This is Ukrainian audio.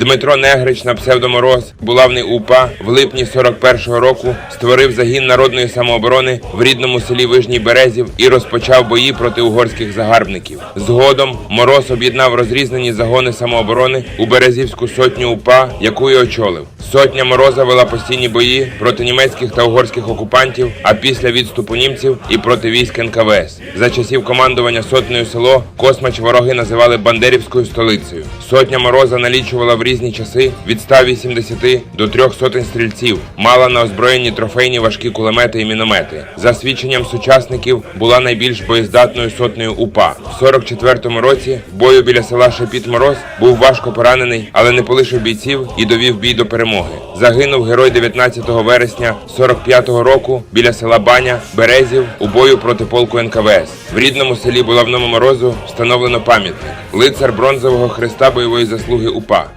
Дмитро Негрич на псевдомороз, булавний УПА, в липні 41-го року створив загін народної самооборони в рідному селі Вижній Березів і розпочав бої проти угорських загарбників. Згодом Мороз об'єднав розрізнені загони самооборони у Березівську сотню УПА, яку й очолив. Сотня Мороза вела постійні бої проти німецьких та угорських окупантів, а після відступу німців і проти військ НКВС. За часів командування сотнею село Космач вороги називали Бандерівською столицею. Сотня Мороза налічувала в різні часи від 180 до трьох сотень стрільців, мала на озброєнні трофейні важкі кулемети і міномети. За свідченням сучасників була найбільш боєздатною сотнею УПА. В 44-му році бою біля села Шепіт Мороз був важко поранений, але не полишив бійців і довів бій до перемоги. Загинув герой 19 вересня 45-го року біля села Баня Березів у бою проти полку НКВС. В рідному селі Булавному Морозу встановлено пам'ятник лицар бронзового хреста бойової заслуги УПА.